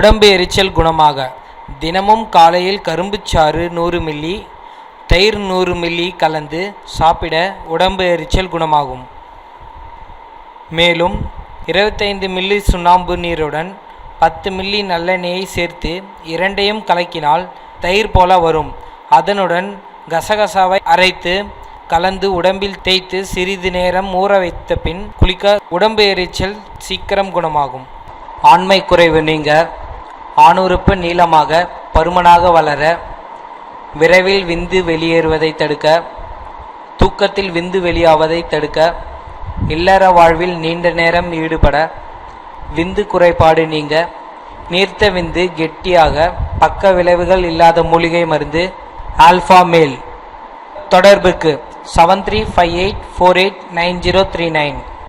உடம்பு எரிச்சல் குணமாக. தினமும் காலையில் கரும்புச்சாறு நூறு மில்லி தயிர் நூறு மில்லி கலந்து சாப்பிட உடம்பு எரிச்சல் குணமாகும். மேலும் இருபத்தைந்து மில்லி சுண்ணாம்பு நீருடன் பத்து மில்லி நல்லெண்ணெயை சேர்த்து இரண்டையும் கலக்கினால் தயிர் போல வரும். அதனுடன் கசகசாவை அரைத்து கலந்து உடம்பில் தேய்த்து சிறிது நேரம் ஊற வைத்த பின் குளிக்க உடம்பு எரிச்சல் சீக்கிரம் குணமாகும். ஆண்மை குறைவு நீங்க ஆணுறுப்பு நீளமாக பருமனாக வளர விரைவில் விந்து வெளியேறுவதை தடுக்க தூக்கத்தில் விந்து வெளியாவதை தடுக்க இல்லற வாழ்வில் நீண்ட நேரம் ஈடுபட விந்து குறைபாடு நீங்க நீர்த்த விந்து கெட்டியாக பக்க விளைவுகள் இல்லாத மூலிகை மருந்து ஆல்ஃபா மேல். தொடர்புக்கு seven three five eight four eight nine zero three nine